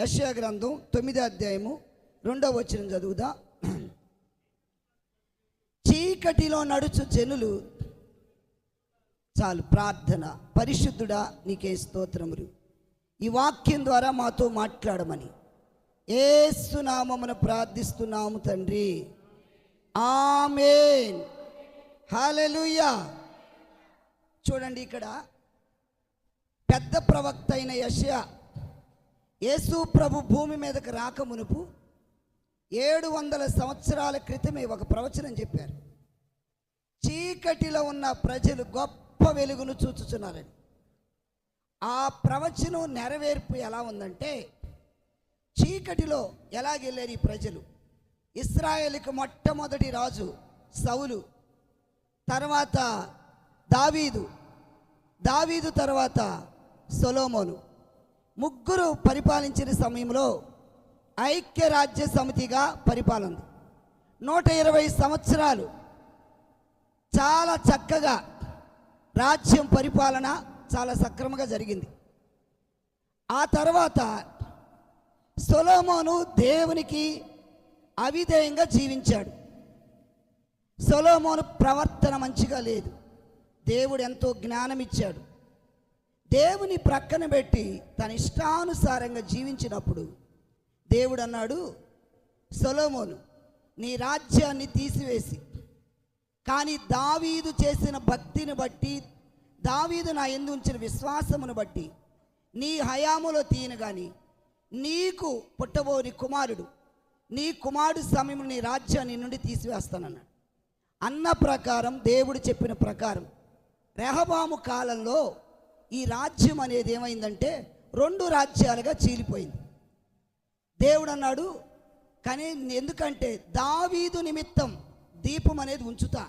యశ్యా గ్రంథం తొమ్మిదో అధ్యాయము రెండవ వచ్చిన చదువుదా? చీకటిలో నడుచు జనులు చాలు ప్రార్థన. పరిశుద్ధుడా నీకే స్తోత్రములు. ఈ వాక్యం ద్వారా మాతో మాట్లాడమని. ఏసునామమున ప్రార్థిస్తున్నాము తండ్రి. ఆమేన్. హాలెలుయా చూడండి ఇక్కడ పెద్ద ప్రవక్త అయిన యషయా యేసు ప్రభు భూమి మీదకి రాకమునుపు ఏడు వందల సంవత్సరాల క్రితమే ఒక ప్రవచనం చెప్పారు. చీకటిలో ఉన్న ప్రజలు గొప్ప వెలుగును చూచుచున్నారని. ఆ ప్రవచనం నెరవేర్పు ఎలా ఉందంటే చీకటిలో ఎలాగెళ్ళారు ఈ ప్రజలు? ఇస్రాయేల్కి మొట్టమొదటి రాజు సౌలు తర్వాత దావీదు దావీదు తర్వాత సొలోమోను. ముగ్గురు పరిపాలించిన సమయంలో ఐక్యరాజ్య సమితిగా పరిపాలన నూట ఇరవై సంవత్సరాలు చాలా చక్కగా రాజ్యం పరిపాలన చాలా సక్రమంగా జరిగింది. ఆ తర్వాత సొలోమోను దేవునికి అవిధేయంగా జీవించాడు. సొలోమోను ప్రవర్తన మంచిగా లేదు. దేవుడు ఎంతో జ్ఞానం ఇచ్చాడు దేవుని ప్రక్కన పెట్టి తన ఇష్టానుసారంగా జీవించినప్పుడు దేవుడు అన్నాడు సొలోమోను నీ రాజ్యాన్ని తీసివేసి కానీ దావీదు చేసిన భక్తిని బట్టి దావీదు నా ఎందు ఉంచిన విశ్వాసమును బట్టి నీ హయాములో తీయను కానీ నీకు పుట్టబోని కుమారుడు నీ కుమారుడు సమయంలో నీ రాజ్యాన్ని నుండి తీసివేస్తానన్నాడు. అన్న ప్రకారం దేవుడు చెప్పిన ప్రకారం రెహబాము కాలంలో ఈ రాజ్యం అనేది ఏమైందంటే రెండు రాజ్యాలుగా చీలిపోయింది. దేవుడు అన్నాడు కానీ ఎందుకంటే దావీదు నిమిత్తం దీపం అనేది ఉంచుతా.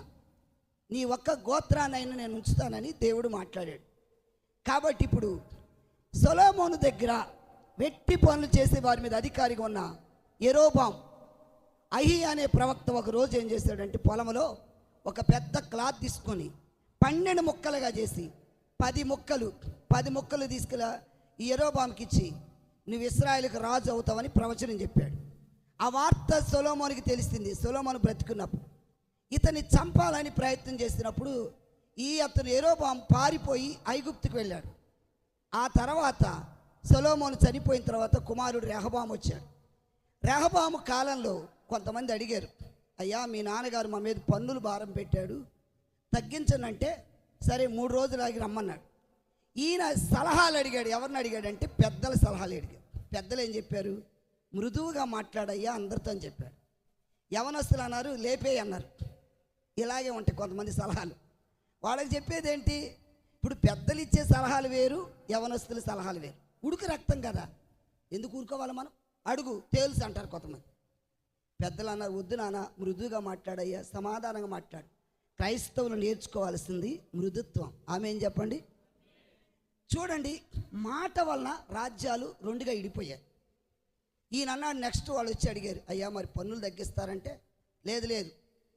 నీ ఒక్క గోత్రాన్నైనా నేను ఉంచుతానని దేవుడు మాట్లాడాడు. కాబట్టి ఇప్పుడు సొలోమోను దగ్గర వెట్టి పనులు చేసే వారి మీద అధికారిగా ఉన్న ఎరోబాం అహి అనే ప్రవక్త ఒక రోజు ఏం చేశాడంటే పొలంలో ఒక పెద్ద క్లాత్ తీసుకొని పన్నెండు ముక్కలుగా చేసి పది ముక్కలు పది ముక్కలు తీసుకురా ఈ ఎరోబాంకి ఇచ్చి నువ్వు ఇస్రాయల్కి రాజు అవుతావని ప్రవచనం చెప్పాడు. ఆ వార్త సొలోమోనికి తెలిసింది సొలోమోను బ్రతుకున్నప్పుడు ఇతన్ని చంపాలని ప్రయత్నం చేసినప్పుడు ఈ అతను ఎరోబాం పారిపోయి ఐగుప్తుకు వెళ్ళాడు. ఆ తర్వాత సొలోమోను చనిపోయిన తర్వాత కుమారుడు రెహబాం వచ్చాడు. రెహబాము కాలంలో కొంతమంది అడిగారు అయ్యా మీ నాన్నగారు మా మీద పన్నులు భారం పెట్టాడు. తగ్గించనంటే సరే మూడు రోజులు ఆగి రమ్మన్నాడు. ఈయన సలహాలు అడిగాడు. ఎవరిని అడిగాడంటే పెద్దల సలహాలు అడిగాడు. పెద్దలు ఏం చెప్పారు? మృదువుగా మాట్లాడయ్యా అందరితో అని చెప్పాడు యవనస్తులు అన్నారు లేపే అన్నారు. ఇలాగే ఉంటాయి కొంతమంది సలహాలు. వాళ్ళకి చెప్పేది ఏంటి? ఇప్పుడు పెద్దలు ఇచ్చే సలహాలు వేరు యవనస్తుల సలహాలు వేరు. ఉడుకు రక్తం కదా. ఎందుకు ఊరుకోవాలి మనం? అడుగు తేల్స్ అంటారు కొంతమంది. పెద్దలు అన్నారు వద్దు నాన్న మృదువుగా మాట్లాడయ్యా సమాధానంగా మాట్లాడు. క్రైస్తవులు నేర్చుకోవాల్సింది మృదుత్వం. ఆమె ఏం చెప్పండి? చూడండి మాట వలన రాజ్యాలు రెండుగా ఇడిపోయాయి. ఈయన నెక్స్ట్ వాళ్ళు వచ్చి అడిగారు అయ్యా మరి పన్నులు తగ్గిస్తారంటే? లేదు లేదు.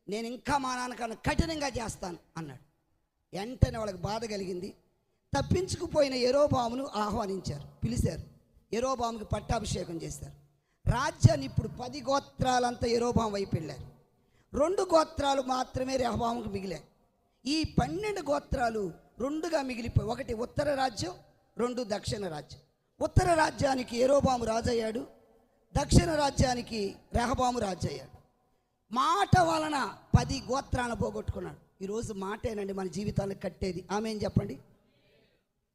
నేను ఇంకా మా నాన్నకన్నా కఠినంగా చేస్తాను అన్నాడు. వెంటనే వాళ్ళకి బాధ కలిగింది. తప్పించుకుపోయిన ఎరోబామును ఆహ్వానించారు పిలిచారు. ఎరోబాముకి పట్టాభిషేకం చేశారు. రాజ్యాన్ని ఇప్పుడు పది గోత్రాలంతా ఎరోబాం వైపు వెళ్ళారు. రెండు గోత్రాలు మాత్రమే రెహబాముకు మిగిలాయి. ఈ పన్నెండు గోత్రాలు రెండుగా మిగిలిపోయి ఒకటి ఉత్తర రాజ్యం రెండు దక్షిణ రాజ్యం. ఉత్తర రాజ్యానికి ఏరోబాము రాజయ్యాడు దక్షిణ రాజ్యానికి రెహబాము రాజయ్యాడు. మాట వలన పది గోత్రాలను పోగొట్టుకున్నాడు. ఈరోజు మాటేనండి మన జీవితాన్ని కట్టేది. ఆమె ఏం చెప్పండి?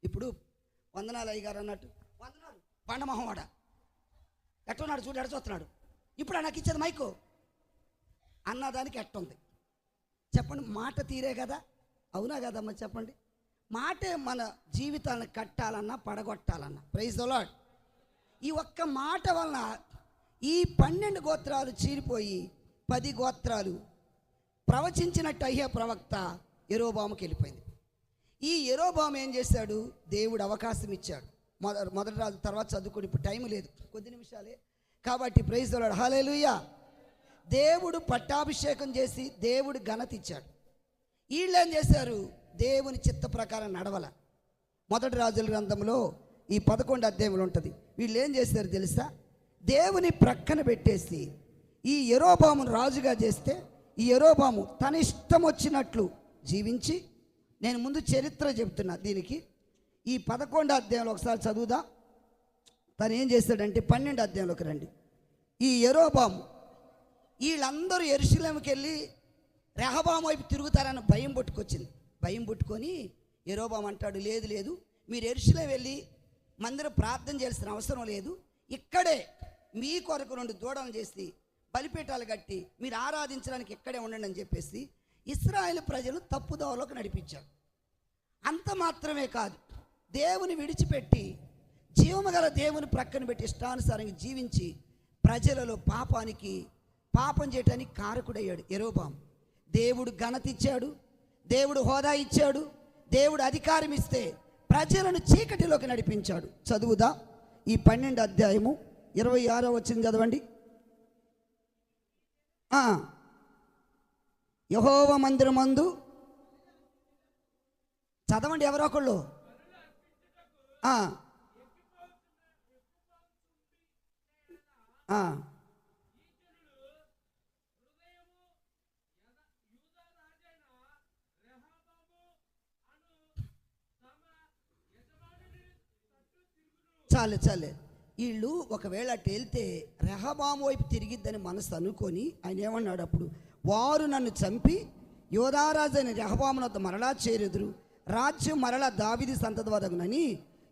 ఇప్పుడు వందనాలు అయ్యగారు అన్నట్టు. వందనాలు. పండమహవాడ ఎట్లున్నాడు చూడు ఎడ చూస్తున్నాడు ఇప్పుడు నాకు ఇచ్చేది మైకు? అన్నదానికి ఎట్టుంది చెప్పండి మాట తీరే కదా? అవునా కదమ్మా చెప్పండి? మాటే మన జీవితాలను కట్టాలన్నా పడగొట్టాలన్నా. ప్రైజ్ లాడ్ ఈ ఒక్క మాట వలన ఈ పన్నెండు గోత్రాలు చీరిపోయి పది గోత్రాలు ప్రవచించినట్టు అయ్యే ప్రవక్త ఎరోబాముకి వెళ్ళిపోయింది. ఈ ఎరోబాము ఏం చేశాడు? దేవుడు అవకాశం ఇచ్చాడు. మొదటి రాజు తర్వాత చదువుకుని ఇప్పుడు టైం లేదు. కొద్ది నిమిషాలే. కాబట్టి ప్రైజ్ దొలాడు హాలేలుయ్యా దేవుడు పట్టాభిషేకం చేసి దేవుడు ఘనత ఇచ్చాడు. వీళ్ళు ఏం చేశారు? దేవుని చిత్త ప్రకారం నడవల. మొదటి రాజుల గ్రంథంలో ఈ పదకొండు అధ్యాయంలో ఉంటుంది. వీళ్ళు ఏం చేశారు తెలుసా? దేవుని ప్రక్కన పెట్టేసి ఈ ఎరోబామును రాజుగా చేస్తే ఈ ఎరోబాము తన ఇష్టం వచ్చినట్లు జీవించి నేను ముందు చరిత్ర చెప్తున్నా దీనికి. ఈ పదకొండు అధ్యాయంలో ఒకసారి చదువుదా? తను ఏం చేశాడంటే పన్నెండు అధ్యాయంలోకి రండి. ఈ ఎరోబాము వీళ్ళందరూ ఎరుశలేంకి వెళ్ళి రెహబాం వైపు తిరుగుతారని భయం పుట్టుకొచ్చింది. భయం పుట్టుకొని ఎరోబాం అంటాడు లేదు లేదు మీరు ఎరుశలేం వెళ్ళి మందిరం ప్రార్థన చేయాల్సిన అవసరం లేదు. ఇక్కడే మీ కొరకు రెండు దూడలు చేసి బలిపీఠాలు కట్టి మీరు ఆరాధించడానికి ఇక్కడే ఉండండి అని చెప్పేసి ఇస్రాయేల్ ప్రజలు తప్పుదోవలోకి నడిపించారు. అంత మాత్రమే కాదు దేవుని విడిచిపెట్టి జీవము గల దేవుని ప్రక్కన పెట్టి ఇష్టానుసారంగా జీవించి ప్రజలలో పాపానికి పాపం చేయటానికి కారకుడయ్యాడు ఎరోబాం దేవుడు ఘనత ఇచ్చాడు దేవుడు హోదా ఇచ్చాడు దేవుడు అధికారం ఇస్తే ప్రజలను చీకటిలోకి నడిపించాడు. చదువుదా? ఈ పన్నెండు అధ్యాయము ఇరవై ఆరో వచ్చింది చదవండి. యహోవ మందిరం మందిరమందు చదవండి ఎవరో ఒకళ్ళు. ఆ. చాలే చాలే. వీళ్ళు ఒకవేళ అటు వెళ్తే రెహబాము వైపు తిరిగిద్దని మనసు అనుకొని ఆయన ఏమన్నాడు అప్పుడు? వారు నన్ను చంపి యోధారాజు అని రెహబామునొద్ద మరలా చేరెదురు. రాజ్యం మరలా దావిది సంతతి వదగునని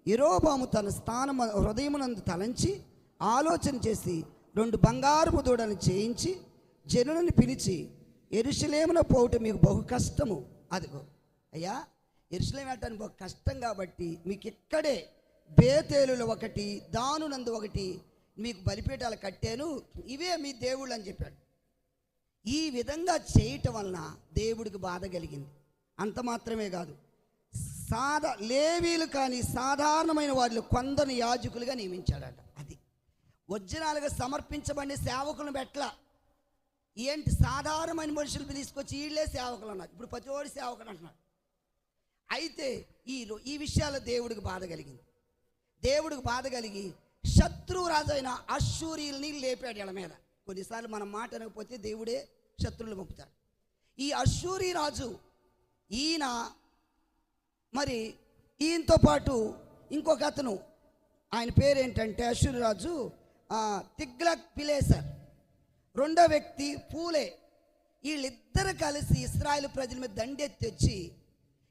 ఇరోబాము తన స్థానం హృదయమునందు తలంచి ఆలోచన చేసి రెండు బంగారపు దూడను చేయించి జనులను పిలిచి ఎరుసలేమున పోవటం మీకు బహు కష్టము. అదిగో అయ్యా ఎరుసలేం వెళ్ళటానికి బహు కష్టం కాబట్టి మీకు ఇక్కడే బేతేలులో ఒకటి దానునందు ఒకటి మీకు బలిపీఠాలు కట్టాను. ఇవే మీ దేవుళ్ళు అని చెప్పాడు. ఈ విధంగా చేయటం వలన దేవుడికి బాధ కలిగింది. అంత మాత్రమే కాదు. సాధా లేవీలు కానీ సాధారణమైన వాళ్ళు కొందరు యాజకులుగా నియమించాడట. అది. ఒరిజినల్గా సమర్పించబడిన సేవకులను పెట్టల. ఏంటి? సాధారణమైన మనుషులు తీసుకొచ్చి వీళ్ళే సేవకులు అన్నారు. ఇప్పుడు ప్రతివాడు సేవకుడు అంటున్నాడు. అయితే ఈ ఈ విషయాల్లో దేవుడికి బాధ కలిగింది. దేవుడికి బాధ కలిగి శత్రు రాజు అయిన అశ్షూరియుల్ని లేపాడు ఇళ్ళ మీద. కొన్నిసార్లు మనం మాట అనకపోతే దేవుడే శత్రువులు పంపుతాడు. ఈ అశ్షూరి రాజు ఈయన మరి ఈయనతో పాటు ఇంకొక అతను ఆయన పేరేంటంటే అశ్షూరి రాజు తిగ్లక్ పిలేసర్. రెండో వ్యక్తి పూలే. వీళ్ళిద్దరు కలిసి ఇస్రాయల్ ప్రజల మీద దండెత్తి వచ్చి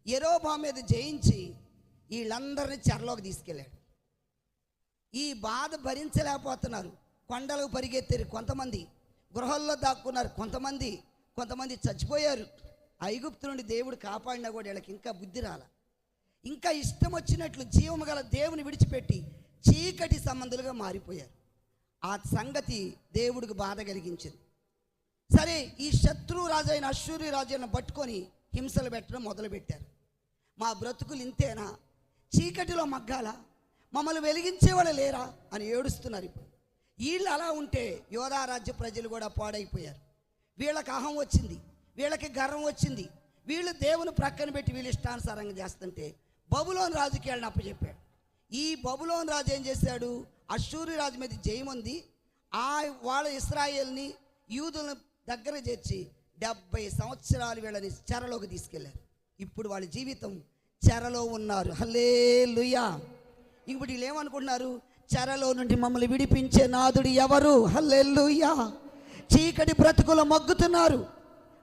ఎరోబా మీద జయించి వీళ్ళందరినీ చెరలోకి తీసుకెళ్ళాడు. ఈ బాధ భరించలేకపోతున్నారు. కొండలకు పరిగెత్తారు కొంతమంది. గృహాల్లో దాక్కున్నారు కొంతమంది. కొంతమంది చచ్చిపోయారు. ఐగుప్తు నుండి దేవుడు కాపాడినా కూడా వీళ్ళకి ఇంకా బుద్ధి రాల. ఇంకా ఇష్టం వచ్చినట్లు జీవము గల దేవుని విడిచిపెట్టి చీకటి సంబంధులుగా మారిపోయారు. ఆ సంగతి దేవుడికి బాధ కలిగించింది. సరే ఈ శత్రు రాజు అయిన అశ్వరి రాజైన పట్టుకొని హింసలు పెట్టడం మొదలుపెట్టారు. మా బ్రతుకులు ఇంతేనా? చీకటిలో మగ్గాల? మమ్మల్ని వెలిగించేవాడు లేరా అని ఏడుస్తున్నారు ఇప్పుడు. వీళ్ళు అలా ఉంటే యోధారాజ్య ప్రజలు కూడా పాడైపోయారు. వీళ్ళకి అహం వచ్చింది వీళ్ళకి గర్వం వచ్చింది. వీళ్ళు దేవుని ప్రక్కన పెట్టి వీళ్ళు ఇష్టానుసారంగా చేస్తుంటే బబులోని రాజుకి వెళ్ళిన అప్పచెప్పాడు. ఈ బబులోని రాజు ఏం చేశాడు? అశ్షూరి రాజు మీద జయముంది ఆ వాళ్ళ ఇస్రాయేల్ని యూదులను దగ్గర చేర్చి డెబ్బై సంవత్సరాలు వీళ్ళని చెరలోకి తీసుకెళ్ళారు. ఇప్పుడు వాళ్ళ జీవితం చెరలో ఉన్నారు. హల్లే ఇప్పుడు వీళ్ళు ఏమనుకుంటున్నారు? చెరలో నుండి మమ్మల్ని విడిపించే నాదుడు ఎవరు? హల్లే చీకటి బ్రతుకులు మగ్గుతున్నారు.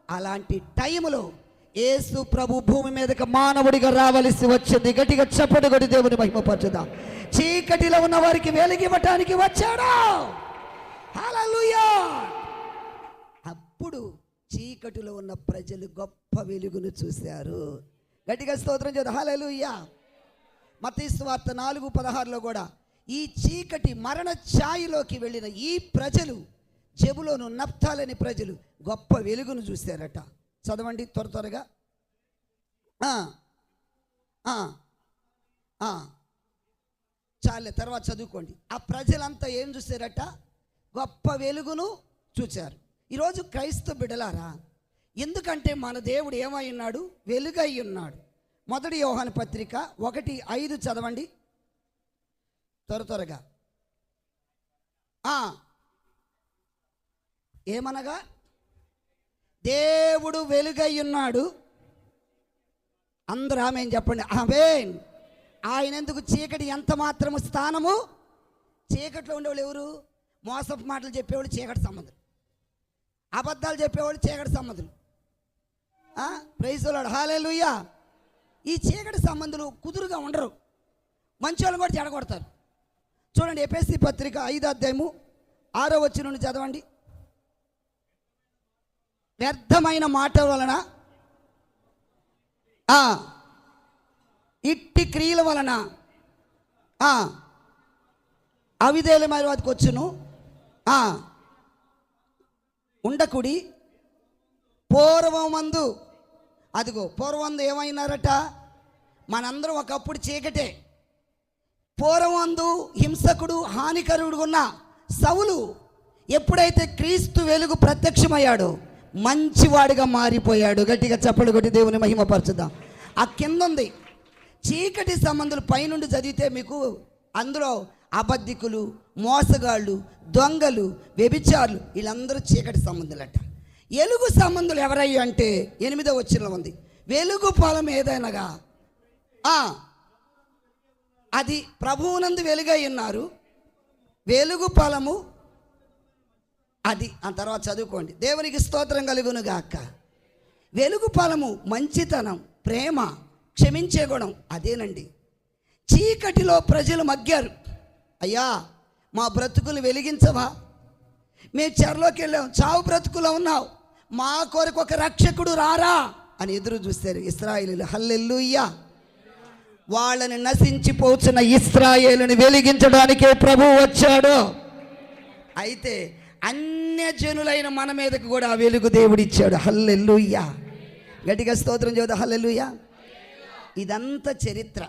అలాంటి టైంలో ఏసు ప్రభు భూమి మీదకి మానవుడిగా రావలసి వచ్చింది. గట్టిగా చప్పటి కొడి దేవుని మహిమపరచుదా చీకటిలో ఉన్న వారికి వెలిగివ్వటానికి వచ్చాడు? హల్లెలూయా. అప్పుడు చీకటిలో ఉన్న ప్రజలు గొప్ప వెలుగును చూశారు. గట్టిగా స్తోత్రం చేద్దాం. హలలుయ్యా మతీసు వార్త నాలుగు పదహారులో కూడా ఈ చీకటి మరణ ఛాయిలోకి వెళ్ళిన ఈ ప్రజలు జబులోను నప్తాలని ప్రజలు గొప్ప వెలుగును చూశారట. చదవండి త్వర త్వరగా. చాలే తర్వాత చదువుకోండి. ఆ ప్రజలంతా ఏం చూశారట? గొప్ప వెలుగును చూచారు. ఈరోజు క్రైస్తవ బిడలారా ఎందుకంటే మన దేవుడు ఏమై ఉన్నాడు? వెలుగై ఉన్నాడు. మొదటి యోహాను పత్రిక ఒకటి ఐదు చదవండి. త్వర త్వరగా. ఏమనగా? దేవుడు వెలుగై ఉన్నాడు అందరూ ఆమె చెప్పండి. ఆమెన్. ఆయన ఎందుకు చీకటి ఎంత మాత్రము స్థానము? చీకట్లో ఉండేవాళ్ళు ఎవరు? మోసపు మాటలు చెప్పేవాళ్ళు చీకటి సంబంధులు. అబద్ధాలు చెప్పేవాళ్ళు చీకటి సంబంధులు. ప్రైజులాడు హాలే ఈ చీకటి సంబంధులు కుదురుగా ఉండరు. మంచి వాళ్ళు కూడా చెడగొడతారు. చూడండి ఎపిఎస్సి పత్రిక ఐదో అధ్యాయము ఆరో వచ్చి నుండి చదవండి. వ్యర్థమైన మాట వలన ఇట్టి క్రియల వలన ఆ, అవిధేయుల వాటికి వచ్చును ఉండకుడి పూర్వమందు అదిగో పూర్వందు ఏమైనారట? మనందరం ఒకప్పుడు చీకటే. పూర్వందు హింసకుడు హానికరుడు ఉన్న సవులు ఎప్పుడైతే క్రీస్తు వెలుగు ప్రత్యక్షమయ్యాడో మంచివాడిగా మారిపోయాడు. గట్టిగా చప్పలు కొట్టి దేవుని మహిమపరచుదాం. ఆ కింద ఉంది చీకటి సంబంధులు పైనుండి చదివితే మీకు అందులో అబద్ధికులు మోసగాళ్ళు దొంగలు వ్యభిచారులు వీళ్ళందరూ చీకటి సంబంధులట. ఎలుగు సంబంధులు ఎవరయ్యి అంటే ఎనిమిదో వచ్చిన ఉంది. వెలుగు పొలం ఏదైనాగా అది ప్రభువునందు వెలుగై ఉన్నారు. వెలుగు పొలము అది ఆ తర్వాత చదువుకోండి. దేవునికి స్తోత్రం కలుగును గాక. వెలుగు పొలము మంచితనం ప్రేమ క్షమించే గుణం అదేనండి. చీకటిలో ప్రజలు మగ్గారు. అయ్యా మా బ్రతుకులు వెలిగించవా? మేము చెరలోకి వెళ్ళాం. చావు బ్రతుకులో ఉన్నావు. మా కొరకు ఒక రక్షకుడు రారా అని ఎదురు చూస్తారు ఇస్రాయిలు హల్లెల్లుయ్యా వాళ్ళని నశించిపోతున్న ఇస్రాయేలుని వెలిగించడానికే ప్రభు వచ్చాడు. అయితే అన్యజనులైన మన మీదకు కూడా ఆ వెలుగు దేవుడిచ్చాడు హల్లెల్లుయ్యా గట్టిగా స్తోత్రం చదువు హల్లెల్లుయ్యా ఇదంతా చరిత్ర.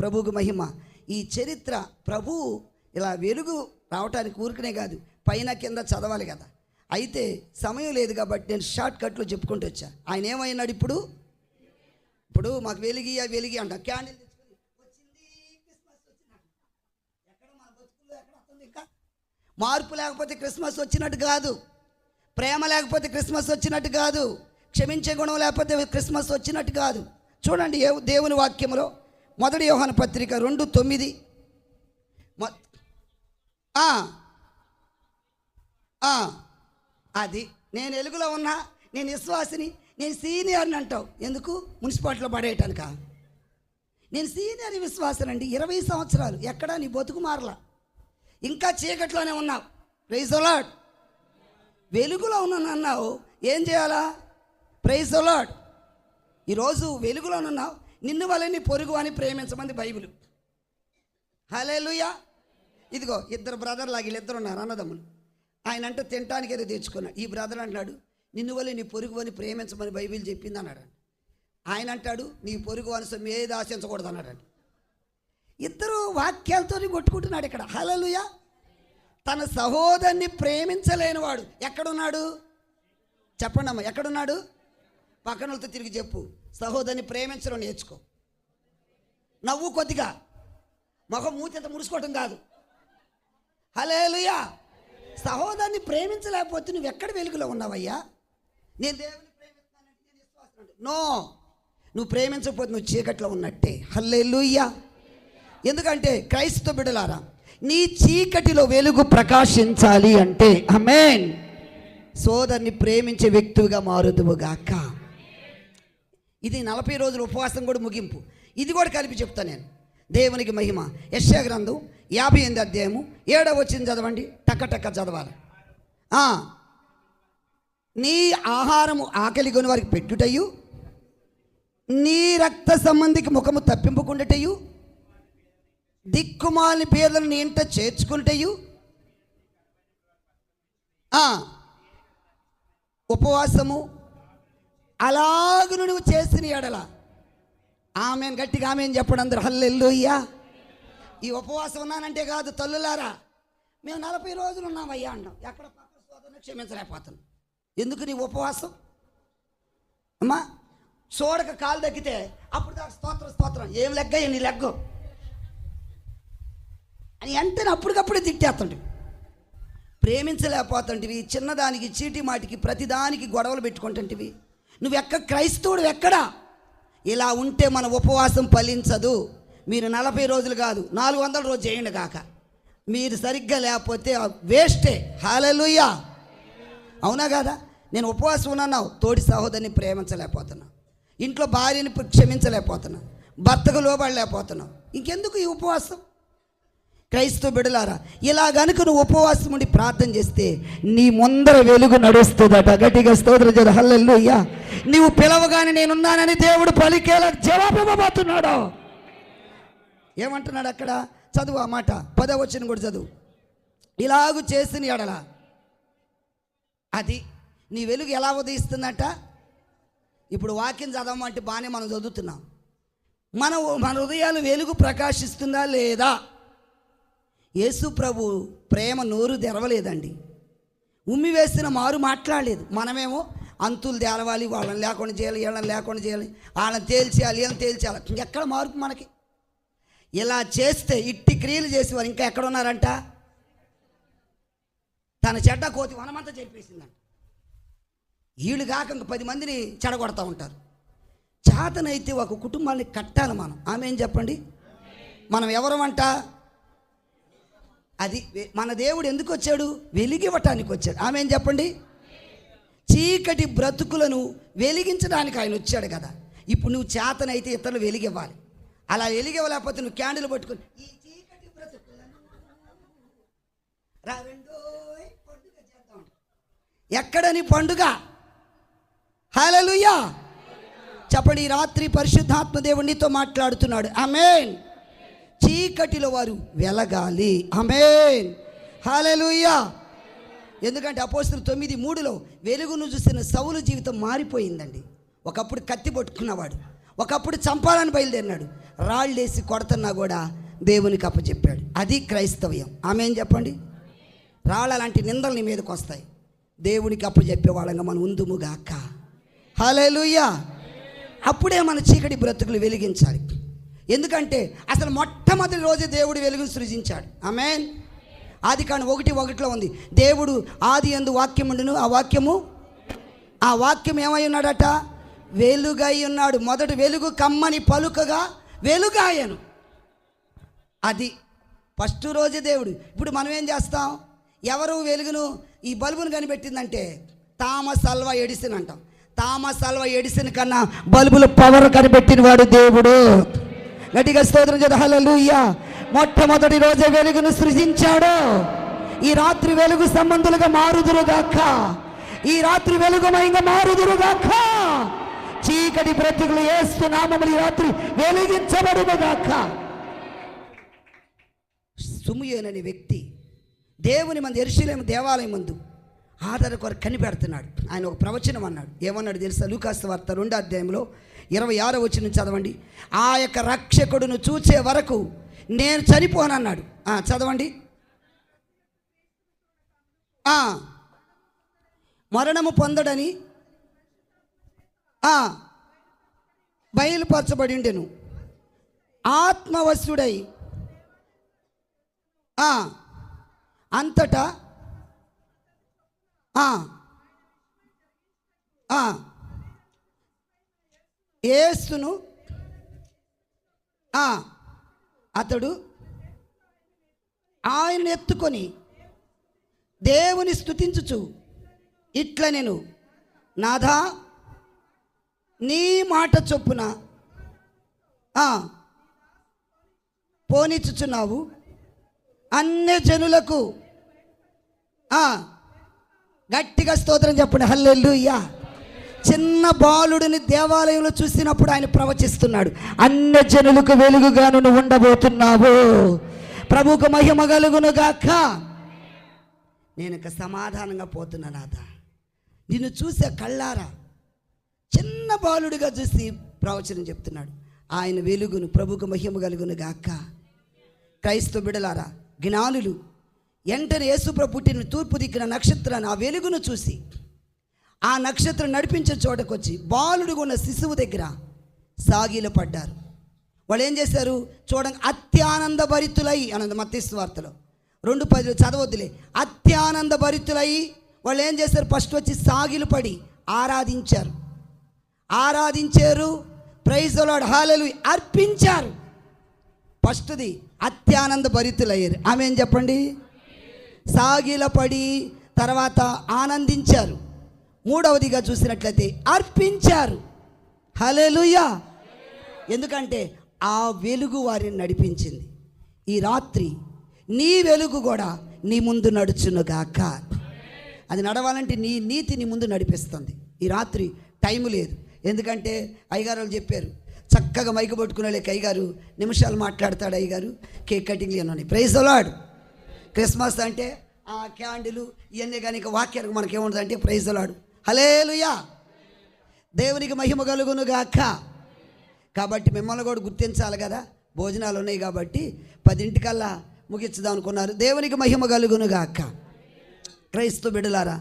ప్రభుకు మహిమ. ఈ చరిత్ర ప్రభు ఇలా వెలుగు రావటానికి ఊరికనే కాదు. పైన కింద చదవాలి కదా. అయితే సమయం లేదు కాబట్టి నేను షార్ట్ కట్లో చెప్పుకుంటూ వచ్చా. ఆయన ఏమైనాడు ఇప్పుడు? ఇప్పుడు మాకు వెలిగి వెలిగి అంట. క్యాండిల్ మార్పు లేకపోతే క్రిస్మస్ వచ్చినట్టు కాదు. ప్రేమ లేకపోతే క్రిస్మస్ వచ్చినట్టు కాదు. క్షమించే గుణం లేకపోతే క్రిస్మస్ వచ్చినట్టు కాదు. చూడండి ఏ దేవుని వాక్యంలో మొదటి యోహన పత్రిక రెండు తొమ్మిది. అది నేను ఎలుగులో ఉన్నా నేను విశ్వాసిని నేను సీనియర్ని అంటావు. ఎందుకు? మున్సిపాలిటీలో పడేయటానిక? నేను సీనియర్ విశ్వాసనండి ఇరవై సంవత్సరాలు. ఎక్కడా? నీ బతుకు మారలా. ఇంకా చీకట్లోనే ఉన్నావు. ప్రైజ్ అలాడ్ వెలుగులో ఉన్నాను అన్నావు. ఏం చేయాలా? ప్రైజ్ అలాడ్ ఈరోజు వెలుగులో ఉన్నావు నిన్ను వల్ల నీ పొరుగు అని ప్రేమించమంది బైబిల్. హలేలుయా ఇదిగో ఇద్దరు బ్రదర్ వీళ్ళిద్దరు ఉన్నారు అన్నదమ్ములు. ఆయన అంటే తినటానికి ఏదో తెచ్చుకున్నాడు. ఈ బ్రదర్ అంటున్నాడు నిన్ను వల్ల నీ పొరుగు అని ప్రేమించమని బైబిల్ చెప్పింది అన్నాడు ఆయన అంటాడు నీ పొరుగు అనుసం ఏది ఆశించకూడదు అన్నాడు ఇద్దరు వాక్యాలతో కొట్టుకుంటున్నాడు ఇక్కడ. హలలుయ తన సహోదరుని ప్రేమించలేనివాడు ఎక్కడున్నాడు? చెప్పండి అమ్మ ఎక్కడున్నాడు? పక్కనలతో తిరిగి చెప్పు. సహోదరిని ప్రేమించడం నేర్చుకో. నవ్వు కొద్దిగా. మొహం మూతింత ముడుచుకోవటం కాదు. హలేలుయా సహోదరుని ప్రేమించలేకపోతే నువ్వు ఎక్కడ వెలుగులో ఉన్నావయ్యా? నేను దేవుని ప్రేమిస్తున్నానంటే నేను విశ్వాసం నో. నువ్వు ప్రేమించకపోతే నువ్వు చీకట్లో ఉన్నట్టే. హల్లెల్లుయ్యా ఎందుకంటే క్రైస్తవ బిడలారా నీ చీకటిలో వెలుగు ప్రకాశించాలి అంటే అమేన్ సోదరుని ప్రేమించే వ్యక్తిగా మారుదువుగాక ఇది నలభై రోజుల ఉపవాసం కూడా ముగింపు. ఇది కూడా కలిపి చెప్తా నేను. దేవునికి మహిమ. యశ్యా గ్రంథం యాభై ఎనిమిది అధ్యాయము ఏడవ వచ్చింది చదవండి. టక్క టక్క చదవాలి. నీ ఆహారము ఆకలి కొని వారికి పెట్టుటయు నీ రక్త సంబంధికి ముఖము తప్పింపుకుండటయు దిక్కుమాలి పేదలను నీ ఇంట చేర్చుకుంటయు ఉపవాసము అలాగ నువ్వు చేసిన ఎడల ఆమె గట్టిగా ఆమె చెప్పడం అందరు. హల్లెల్లుయ్యా ఈ ఉపవాసం ఉన్నానంటే కాదు తల్లులారా. మేము నలభై రోజులు ఉన్నామయ్యా అన్నాం. ఎక్కడ పక్క సోదరుని క్షమించలేకపోతున్నాం. ఎందుకు నీ ఉపవాసం? అమ్మా చూడక కాలు తగ్గితే అప్పుడు దాకా స్తోత్రం స్తోత్రం. ఏం లెగ్గ నీ లెగ్గ? అని వెంటనే అప్పటికప్పుడే తిట్టేస్తుంటే ప్రేమించలేకపోతుంటివి చిన్నదానికి చీటి మాటికి ప్రతిదానికి గొడవలు పెట్టుకుంటుంటివి. నువ్వు ఎక్క క్రైస్తవుడు ఎక్కడా? ఇలా ఉంటే మన ఉపవాసం ఫలించదు. మీరు నలభై రోజులు కాదు నాలుగు వందల రోజు చేయండి కాక. మీరు సరిగ్గా లేకపోతే వేస్టే. హాలెలుయ్యా అవునా కదా? నేను ఉపవాసం ఉన్నావు తోడి సహోదరిని ప్రేమించలేకపోతున్నా. ఇంట్లో భార్యని క్షమించలేకపోతున్నా. భర్తకు లోబడలేకపోతున్నావు ఇంకెందుకు ఈ ఉపవాసం? క్రైస్తవ బిడలారా ఇలా గనుక నువ్వు ఉపవాసం ఉండి ప్రార్థన చేస్తే నీ ముందర వెలుగు నడుస్తుందట. గట్టిగా స్తోత్రం చేత హల్లెలూయా. నీవు పిలవగానే నేనున్నానని దేవుడు పలికేలా జవాబు ఇవ్వబోతున్నాడు ఏమంటున్నాడు అక్కడ? చదువు ఆ మాట. వచ్చిన కూడా చదువు. ఇలాగు చేసిన ఎడల. అది నీ వెలుగు ఎలా ఉదయిస్తుందట? ఇప్పుడు వాక్యం చదవమంటే బాగానే మనం చదువుతున్నాం. మన మన హృదయాలు వెలుగు ప్రకాశిస్తుందా లేదా? యేసు ప్రభు ప్రేమ నోరు తెరవలేదండి. ఉమ్మి వేసిన మారు మాట్లాడలేదు. మనమేమో అంతులు తేలవాలి వాళ్ళని లేకుండా చేయాలి వీళ్ళని లేకుండా చేయాలి వాళ్ళని తేల్చేయాలి వీళ్ళని తేల్చేయాలి. ఎక్కడ మార్పు మనకి? ఇలా చేస్తే ఇట్టి క్రియలు చేసేవారు ఇంకా ఎక్కడ ఉన్నారంట తన చెడ్డ కోతి వనమంతా చెప్పేసిందంట వీళ్ళు కాక ఇంక పది మందిని చెడగొడతా ఉంటారు. చేతనైతే ఒక కుటుంబాన్ని కట్టాలి మనం. ఆమె ఏం చెప్పండి? మనం ఎవరమంట? అది మన దేవుడు ఎందుకు వచ్చాడు వెలిగివ్వటానికి వచ్చాడు. ఆమె ఏం చెప్పండి? చీకటి బ్రతుకులను వెలిగించడానికి ఆయన వచ్చాడు కదా. ఇప్పుడు నువ్వు చేతనైతే ఇతరులు వెలిగివ్వాలి. అలా వెలిగివ్వలేకపోతే నువ్వు క్యాండిల్ పట్టుకొని ఈ చీకటి పండుగ చేద్దాం. ఎక్కడని పండుగ? హల్లెలూయా. చెప్పండి రాత్రి పరిశుద్ధాత్మ దేవునితో మాట్లాడుతున్నాడు. అమేన్ చీకటిలో వారు వెలగాలి. అమేన్ హల్లెలూయా. ఎందుకంటే అపోస్తులు తొమ్మిది మూడులో వెలుగును చూసిన సౌలు జీవితం మారిపోయిందండి. ఒకప్పుడు కత్తి పట్టుకున్నవాడు. ఒకప్పుడు చంపాలని బయలుదేరినాడు. రాళ్ళేసి కొడుతున్నా కూడా దేవునికి అప్పచెప్పాడు. అది క్రైస్తవ్యం. ఆమె ఏం చెప్పండి? రాళ్ళ లాంటి నిందలు నీ మీదకి వస్తాయి. దేవునికి అప్పచెప్పే వాళ్ళంగా మనం ఉందుముగాక హల్లెలూయా. అప్పుడే మన చీకటి బ్రతుకులు వెలిగించాలి. ఎందుకంటే అసలు మొట్టమొదటి రోజే దేవుడు వెలుగును సృజించాడు. ఆమెన్. ఆది కాని ఒకటి ఒకటిలో ఉంది. దేవుడు ఆది ఎందు వాక్యం ఉండును ఆ వాక్యము? ఆ వాక్యం ఏమై ఉన్నాడట? వెలుగై ఉన్నాడు. మొదటి వెలుగు కమ్మని పలుకగా వెలుగాయను. అది ఫస్ట్ రోజే దేవుడు. ఇప్పుడు మనం ఏం చేస్తాం? ఎవరు వెలుగును ఈ బల్బును కనిపెట్టిందంటే తామస్ అల్వా ఎడిసిన్ అంటాం. తామ అల్వా ఎడిసిన్ కన్నా బల్బుల పవర్ కనిపెట్టిన వాడు దేవుడు. గట్టిగా స్తోత్రం చేత హల్లెలూయా. మొట్టమొదటి రోజే వెలుగును సృజించాడు. ఈ రాత్రి వెలుగు సంబంధులుగా మారుదురుగాక. ఈ రాత్రి వెలుగుమయంగా మారుదురుగాక. చీకటి బ్రతుకులు ఏస్తున్నామని ఈ రాత్రి వెలిగించబడుగాక సుముయేన్ వ్యక్తి దేవుని మంది ఎరుశలేం దేవాలయం ముందు ఆధార కొరకు కనిపెడుతున్నాడు. ఆయన ఒక ప్రవచనం అన్నాడు. ఏమన్నాడు తెలుసా? లూకాస్త వార్త రెండో అధ్యాయంలో ఇరవై ఆరో వచ్చిన చదవండి. ఆ యొక్క రక్షకుడును చూసే వరకు నేను చనిపోనన్నాడు. చదవండి. మరణము పొందడని బయలుపరచబడి ఉండెను ఆత్మవశుడై. ఆ, అంతటా. ఏస్తును అతడు ఆయన ఎత్తుకొని దేవుని స్తుతించుచు ఇట్ల నేను నాథా నీ మాట చొప్పున పోనిచ్చుచున్నావు. అన్ని జనులకు గట్టిగా స్తోత్రం చెప్పండి. హల్లెలూయా. చిన్న బాలుడిని దేవాలయంలో చూసినప్పుడు ఆయన ప్రవచిస్తున్నాడు. అన్ని జనులకు వెలుగుగాను నువ్వు ఉండబోతున్నావు. ప్రభుకు మహిమ కలుగును గాక. నేను ఇక సమాధానంగా పోతున్నా నాథ. నిన్ను చూసే కళ్ళారా? చిన్న బాలుడిగా చూసి ప్రవచనం చెప్తున్నాడు. ఆయన వెలుగును ప్రభుకు మహిమ కలుగును గాక. క్రైస్తవ బిడలారా జ్ఞానులు ఎంటర్ యేసుప్ర పుట్టిన తూర్పు దిక్కిన నక్షత్రాన్ని ఆ వెలుగును చూసి ఆ నక్షత్రం నడిపించే చోటకొచ్చి బాలుడు ఉన్న శిశువు దగ్గర సాగిలో పడ్డారు. వాళ్ళు ఏం చేశారు? చూడండి అత్యానంద భరితులై అన్నది మత్స్సు వార్తలో. రెండు పదిలో చదవద్దులే. అత్యానంద భరితులై వాళ్ళు ఏం చేశారు? ఫస్ట్ వచ్చి సాగిలు పడి ఆరాధించారు. ఆరాధించారు. ప్రైజ్లాడ్ హాలలు అర్పించారు. ఫస్ట్ది అత్యానంద భరితులయ్యారు. ఆమె ఏం చెప్పండి? సాగిలపడి తర్వాత ఆనందించారు. మూడవదిగా చూసినట్లయితే అర్పించారు. హలెలుయా ఎందుకంటే ఆ వెలుగు వారిని నడిపించింది. ఈ రాత్రి నీ వెలుగు కూడా నీ ముందు నడుచునుగాక అది నడవాలంటే నీ నీతి నీ ముందు నడిపిస్తుంది. ఈ రాత్రి టైం లేదు. ఎందుకంటే అయ్యగారు చెప్పారు చక్కగా మైకు పట్టుకునే లేక అయ్యగారు నిమిషాలు మాట్లాడతాడు అయ్యగారు కేక్ కటింగ్లు అని ప్రైజ్ అలాడు క్రిస్మస్ అంటే ఆ క్యాండిలు ఇవన్నీ కానీ ఇక వాక్యానికి మనకేముంటుంది అంటే ప్రైజ్ అలాడు హలేలుయా దేవునికి మహిమ కలుగును గాక కాబట్టి మిమ్మల్ని కూడా గుర్తించాలి కదా భోజనాలు ఉన్నాయి కాబట్టి పదింటికల్లా ముగించుదాం అనుకున్నారు. దేవునికి మహిమ కలుగును గాక క్రైస్తవ బిడ్డలారా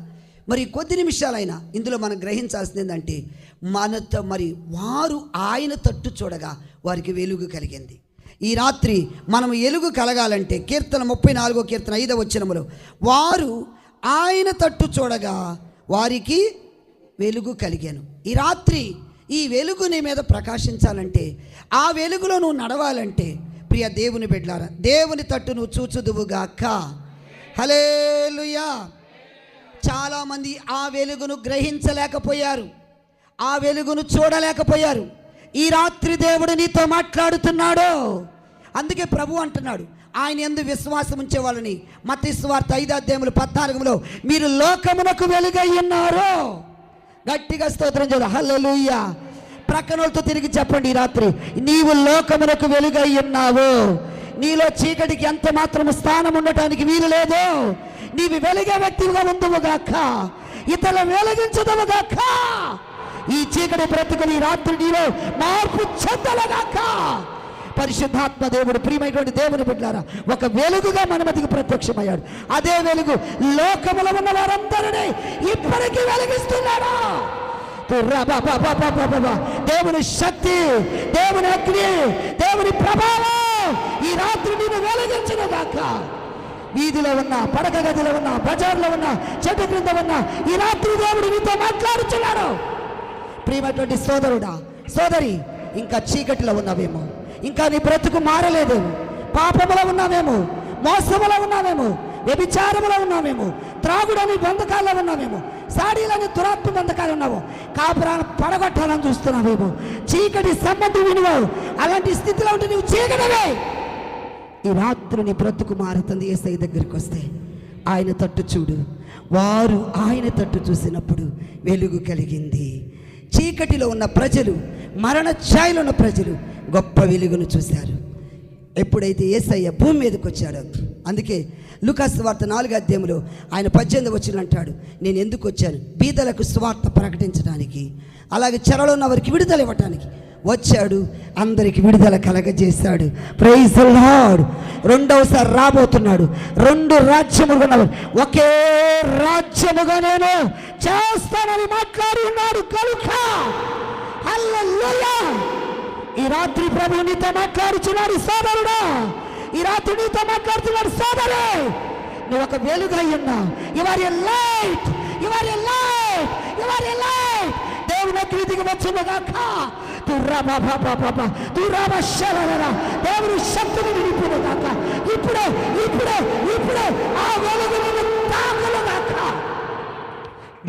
మరి కొద్ది నిమిషాలైనా ఇందులో మనం గ్రహించాల్సింది ఏంటంటే మనతో మరి వారు ఆయన తట్టు చూడగా వారికి వెలుగు కలిగింది. ఈ రాత్రి మనం ఎలుగు కలగాలంటే కీర్తన ముప్పై నాలుగో కీర్తన ఐదవ వచ్చినములో వారు ఆయన తట్టు చూడగా వారికి వెలుగు కలిగాను. ఈ రాత్రి ఈ వెలుగు నీ మీద ప్రకాశించాలంటే ఆ వెలుగులో నువ్వు నడవాలంటే ప్రియ దేవుని బిడ్డారా దేవుని తట్టు నువ్వు చూచుదువుగాక. హలేలుయా చాలామంది ఆ వెలుగును గ్రహించలేకపోయారు. ఆ వెలుగును చూడలేకపోయారు. ఈ రాత్రి దేవుడు నీతో మాట్లాడుతున్నాడు. అందుకే ప్రభు అంటున్నాడు ఆయన ఎందు విశ్వాసం ఉంచే వాళ్ళని మత స్వార్థ పద్నాలుగులో మీరు లోకమునకు వెలుగై ఉన్నారు. గట్టిగా స్తోత్రం చూడ హల్లెలూయా. ప్రక్కనలతో తిరిగి చెప్పండి ఈ రాత్రి. నీవు లోకమునకు వెలుగై ఉన్నావు. నీలో చీకటికి ఎంత మాత్రం స్థానం ఉండటానికి వీలు లేదు. నీవు వెలిగే వ్యక్తిగా ఉందవుగాక ఇతరులు వెలిగించదవుగాక ఈ చీకటి బ్రతుకుని రాత్రి నీలో మార్పు చెందలగాక పరిశుద్ధాత్మ దేవుడు ప్రియమైనటువంటి దేవుని బిడ్డారా ఒక వెలుగుగా మన మధ్యకి ప్రత్యక్షమయ్యాడు. అదే వెలుగు లోకములో ఉన్న వారందరినీ ఇప్పటికీ వెలిగిస్తున్నాడా. దేవుని శక్తి దేవుని అగ్ని దేవుని ప్రభావం ఈ రాత్రి నేను వెలిగించిన దాకా వీధిలో ఉన్న పడక గదిలో ఉన్న బజార్లో ఉన్న చెట్టు క్రింద ఉన్న ఈ రాత్రి దేవుడు నీతో మాట్లాడుతున్నాడు. ప్రియమైనటువంటి సోదరుడా సోదరి ఇంకా చీకటిలో ఉన్నావేమో ఇంకా నీ బ్రతుకు మారలేదు. పాపములో ఉన్నామేమో మోసములో ఉన్నామేమో వ్యభిచారములో ఉన్నామేమో త్రాగుడని బంధకాల్లో ఉన్నామేమో సాడీలని దురాత్మ బంధకాలు ఉన్నావు కాపురాన్ని పడగొట్టాలని చూస్తున్నావేమో చీకటి సంబంధం వినువావు అలాంటి స్థితిలో ఉంటే నువ్వు చీకటవే. ఈ రాత్రిని బ్రతుకు మారుతుంది ఏసై దగ్గరికి వస్తే. ఆయన తట్టు చూడు. వారు ఆయన తట్టు చూసినప్పుడు వెలుగు కలిగింది. చీకటిలో ఉన్న ప్రజలు మరణ ఛాయలో ఉన్న ప్రజలు గొప్ప వెలుగును చూశారు. ఎప్పుడైతే ఏసయ్య భూమి మీదకి వచ్చాడో అందుకే లుకాస్ వార్త నాలుగు అధ్యాయంలో ఆయన పద్దెనిమిది వచ్చిన అంటాడు. నేను ఎందుకు వచ్చాను? బీదలకు స్వార్థ ప్రకటించడానికి. అలాగే చెరలో ఉన్న వారికి విడుదల ఇవ్వటానికి వచ్చాడు. అందరికి విడుదల కలగజేశాడు. ప్రైజ్ లార్డ్ రెండవసారి రాబోతున్నాడు. రెండు రాజ్యములు ఒకే రాజ్యముగా నేను చేస్తానని మాట్లాడి ఉన్నాడు కనుక ఈ రాత్రి ప్రభు నీతో మాట్లాడుచున్నాడు సోదరుడా. ఈ రాత్రి నీతో మాట్లాడుతున్నాడు సోదరు. నువ్వు ఒక వెలుగై ఉన్నావు a light every light every light దేవుని కృతికి వచ్చినగాక దేవుని క్రీతికి వచ్చింది కాక దేవుని శక్తిని నిలిపినగాక ఇప్పుడే ఇప్పుడే ఇప్పుడే ఆ వెలుగు నిన్ను ప్రభా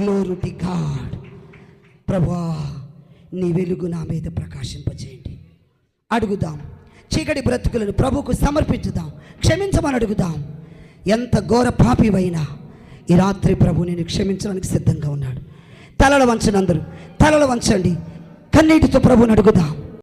గ్లోరీ టు గాడ్ నీ వెలుగు నా మీద ప్రకాశింపచేయండి. అడుగుదాం. చీకటి బ్రతుకులను ప్రభుకు సమర్పించుదాం. క్షమించమని అడుగుదాం. ఎంత ఘోర పాపివైనా ఈ రాత్రి ప్రభు నేను క్షమించడానికి సిద్ధంగా ఉన్నాడు. తలల వంచండి అందరూ తలల వంచండి. కన్నీటితో ప్రభుని అడుగుదాం.